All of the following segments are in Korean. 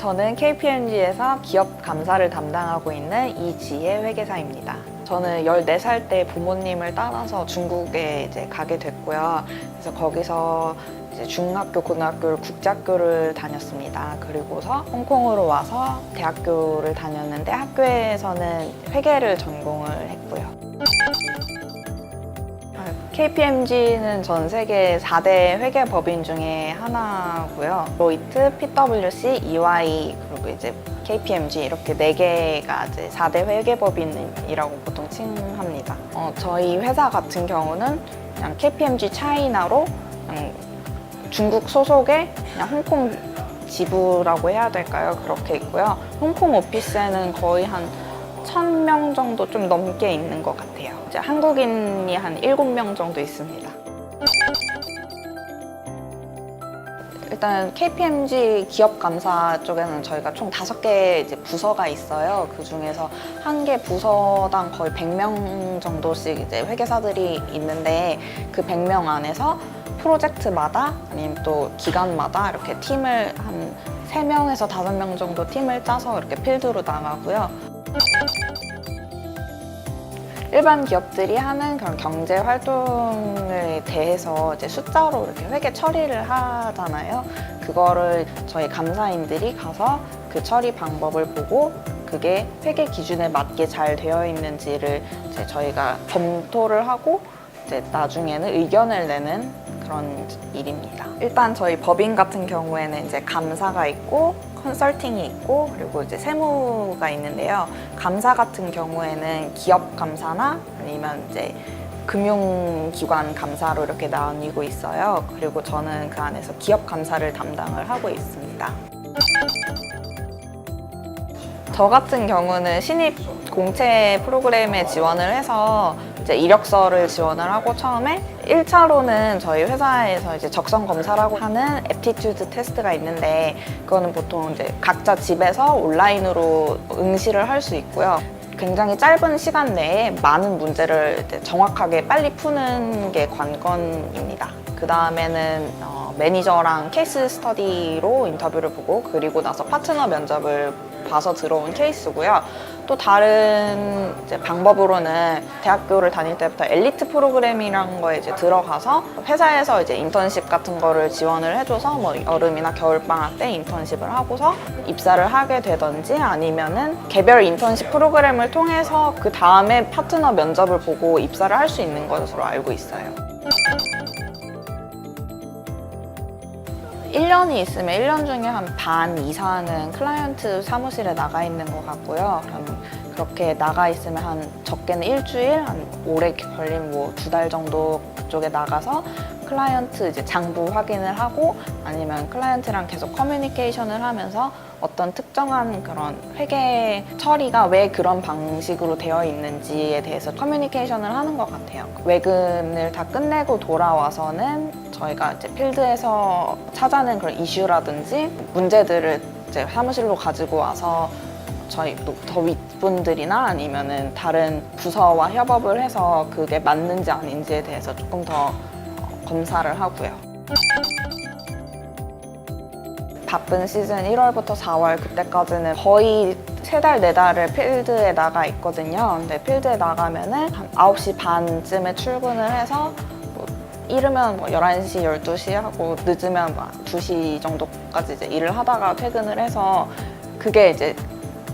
저는 KPMG에서 기업 감사를 담당하고 있는 이지혜 회계사입니다. 저는 14살 때 부모님을 따라서 중국에 이제 가게 됐고요. 그래서 거기서 이제 중학교, 고등학교를 국제학교를 다녔습니다. 그리고서 홍콩으로 와서 대학교를 다녔는데 학교에서는 회계를 전공을 했고요. KPMG는 전 세계 4대 회계 법인 중에 하나고요. 로이트, PwC, EY 그리고 이제 KPMG 이렇게 네 개가 이제 4대 회계 법인이라고 보통 칭합니다. 어, 저희 회사 같은 경우는 그냥 KPMG 차이나로 그냥 중국 소속의 그냥 홍콩 지부라고 해야 될까요? 그렇게 있고요. 홍콩 오피스에는 거의 한 1000명 정도 좀 넘게 있는 것 같아요. 이제 한국인이 한 7명 정도 있습니다. 일단 KPMG 기업 감사 쪽에는 저희가 총 다섯 개 이제 부서가 있어요. 그 중에서 한 개 부서당 거의 100명 정도씩 이제 회계사들이 있는데 그 100명 안에서 프로젝트마다 아니면 또 기간마다 이렇게 팀을 한 3명에서 5명 정도 팀을 짜서 이렇게 필드로 나가고요. 일반 기업들이 하는 그런 경제 활동에 대해서 이제 숫자로 이렇게 회계 처리를 하잖아요. 그거를 저희 감사인들이 가서 그 처리 방법을 보고 그게 회계 기준에 맞게 잘 되어 있는지를 이제 저희가 검토를 하고 이제 나중에는 의견을 내는 그런 일입니다. 일단 저희 법인 같은 경우에는 이제 감사가 있고 컨설팅이 있고 그리고 이제 세무가 있는데요. 감사 같은 경우에는 기업 감사나 아니면 이제 금융기관 감사로 이렇게 나뉘고 있어요. 그리고 저는 그 안에서 기업 감사를 담당을 하고 있습니다. 저 같은 경우는 신입 공채 프로그램에 지원을 해서 이제 이력서를 지원을 하고 처음에 1차로는 저희 회사에서 이제 적성 검사라고 하는 애프티튜드 테스트가 있는데 그거는 보통 이제 각자 집에서 온라인으로 응시를 할 수 있고요. 굉장히 짧은 시간 내에 많은 문제를 정확하게 빨리 푸는 게 관건입니다. 그 다음에는 어, 매니저랑 케이스 스터디로 인터뷰를 보고 그리고 나서 파트너 면접을 봐서 들어온 케이스고요. 또 다른 방법으로는 대학교를 다닐 때부터 엘리트 프로그램이라는 거에 이제 들어가서 회사에서 이제 인턴십 같은 거를 지원을 해줘서 뭐 여름이나 겨울 방학 때 인턴십을 하고서 입사를 하게 되던지 아니면은 개별 인턴십 프로그램을 통해서 그 다음에 파트너 면접을 보고 입사를 할 수 있는 것으로 알고 있어요. 1년이 있으면 1년 중에 한 반 이상은 클라이언트 사무실에 나가 있는 것 같고요. 그렇게 나가 있으면 한 적게는 일주일, 한 오래 걸리면 뭐두 달 정도 그쪽에 나가서 클라이언트 이제 장부 확인을 하고 아니면 클라이언트랑 계속 커뮤니케이션을 하면서 어떤 특정한 그런 회계 처리가 왜 그런 방식으로 되어 있는지에 대해서 커뮤니케이션을 하는 것 같아요. 외근을 다 끝내고 돌아와서는 저희가 이제 필드에서 찾아낸 그런 이슈라든지 문제들을 이제 사무실로 가지고 와서 저희 또더 윗분들이나 아니면은 다른 부서와 협업을 해서 그게 맞는지 아닌지에 대해서 조금 더 어, 검사를 하고요. 바쁜 시즌 1월부터 4월 그때까지는 거의 세 달, 네 달을 필드에 나가 있거든요. 근데 필드에 나가면은 한 9시 반쯤에 출근을 해서 뭐 이르면 뭐 11시, 12시 하고 늦으면 막 2시 정도까지 이제 일을 하다가 퇴근을 해서 그게 이제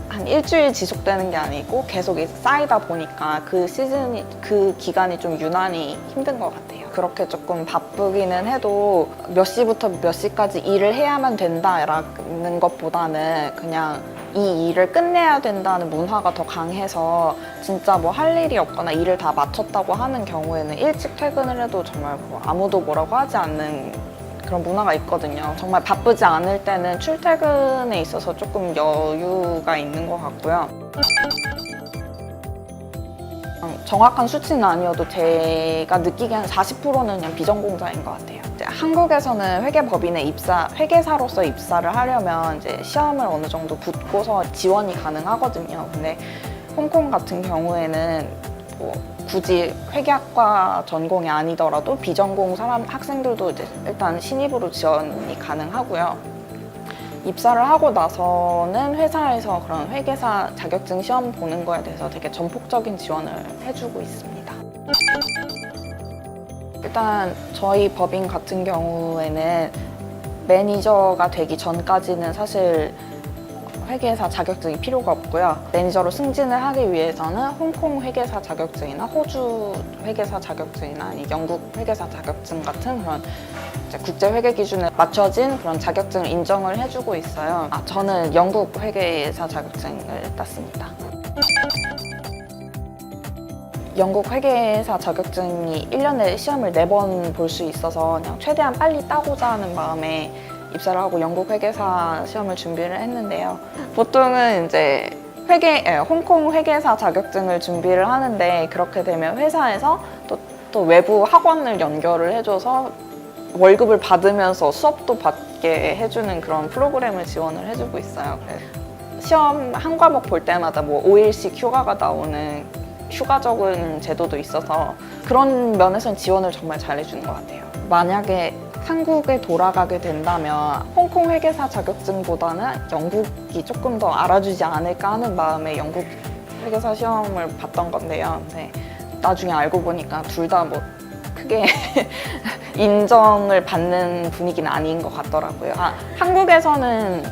한 일주일 지속되는 게 아니고 계속 쌓이다 보니까 그 시즌이 그 기간이 좀 유난히 힘든 것 같아요. 그렇게 조금 바쁘기는 해도 몇 시부터 몇 시까지 일을 해야만 된다라는 것보다는 그냥 이 일을 끝내야 된다는 문화가 더 강해서 진짜 뭐 할 일이 없거나 일을 다 마쳤다고 하는 경우에는 일찍 퇴근을 해도 정말 뭐 아무도 뭐라고 하지 않는 그런 문화가 있거든요. 정말 바쁘지 않을 때는 출퇴근에 있어서 조금 여유가 있는 것 같고요. 음, 정확한 수치는 아니어도 제가 느끼기엔 40%는 그냥 비전공자인 것 같아요. 한국에서는 회계법인에 입사, 회계사로서 입사를 하려면 이제 시험을 어느 정도 붙고서 지원이 가능하거든요. 근데 홍콩 같은 경우에는 뭐 굳이 회계학과 전공이 아니더라도 비전공 사람 학생들도 이제 일단 신입으로 지원이 가능하고요. 입사를 하고 나서는 회사에서 그런 회계사 자격증 시험 보는 거에 대해서 되게 전폭적인 지원을 해주고 있습니다. 일단 저희 법인 같은 경우에는 매니저가 되기 전까지는 사실 회계사 자격증이 필요가 없고요. 매니저로 승진을 하기 위해서는 홍콩 회계사 자격증이나 호주 회계사 자격증이나 영국 회계사 자격증 같은 그런 국제 회계 기준에 맞춰진 그런 자격증을 인정을 해주고 있어요. 아, 저는 영국 회계사 자격증을 땄습니다. 영국 회계사 자격증이 1년에 시험을 4번 볼 수 있어서 그냥 최대한 빨리 따고자 하는 마음에 입사를 하고 영국 회계사 시험을 준비를 했는데요. 보통은 이제 회계, 예, 홍콩 회계사 자격증을 준비를 하는데 그렇게 되면 회사에서 또, 또 외부 학원을 연결을 해줘서 월급을 받으면서 수업도 받게 해주는 그런 프로그램을 지원을 해주고 있어요. 그래서 시험 한 과목 볼 때마다 뭐 5일씩 휴가가 나오는 휴가 적은 제도도 있어서 그런 면에서는 지원을 정말 잘해주는 것 같아요. 만약에 한국에 돌아가게 된다면 홍콩 회계사 자격증보다는 영국이 조금 더 알아주지 않을까 하는 마음에 영국 회계사 시험을 봤던 건데요. 네, 나중에 알고 보니까 둘 다 뭐 크게 인정을 받는 분위기는 아닌 것 같더라고요. 아, 한국에서는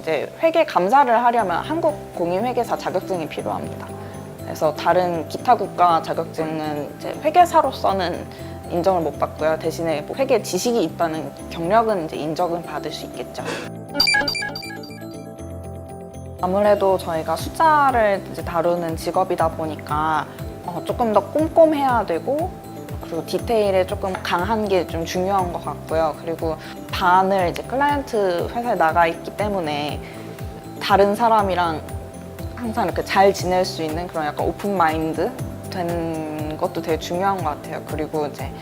이제 회계 감사를 하려면 한국 공인회계사 자격증이 필요합니다. 그래서 다른 기타 국가 자격증은 이제 회계사로서는 인정을 못 받고요. 대신에 뭐 회계 지식이 있다는 경력은 이제 인정을 받을 수 있겠죠. 아무래도 저희가 숫자를 이제 다루는 직업이다 보니까 어, 조금 더 꼼꼼해야 되고 그리고 디테일에 조금 강한 게 좀 중요한 것 같고요. 그리고 반을 이제 클라이언트 회사에 나가 있기 때문에 다른 사람이랑 항상 이렇게 잘 지낼 수 있는 그런 약간 오픈 마인드 된 것도 되게 중요한 것 같아요. 그리고 이제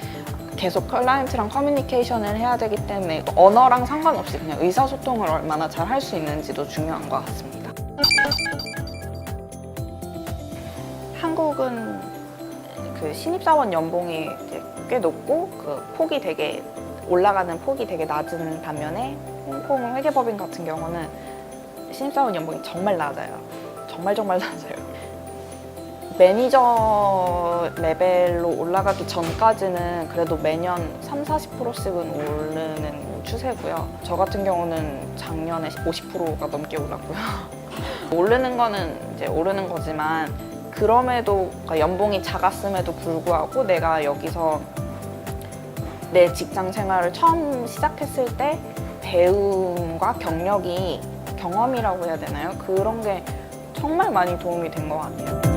계속 클라이언트랑 커뮤니케이션을 해야 되기 때문에 언어랑 상관없이 그냥 의사소통을 얼마나 잘 할 수 있는지도 중요한 것 같습니다. 한국은 그 신입사원 연봉이 꽤 높고 그 폭이 되게 올라가는 폭이 되게 낮은 반면에 홍콩 회계법인 같은 경우는 신입사원 연봉이 정말 낮아요. 정말 정말 낮아요. 매니저 레벨로 올라가기 전까지는 그래도 매년 3, 40%씩은 오르는 추세고요. 저 같은 경우는 작년에 50%가 넘게 올랐고요. 오르는 거는 이제 오르는 거지만 그럼에도 그러니까 연봉이 작았음에도 불구하고 내가 여기서 내 직장 생활을 처음 시작했을 때 배움과 경력이 경험이라고 해야 되나요? 그런 게 정말 많이 도움이 된 것 같아요.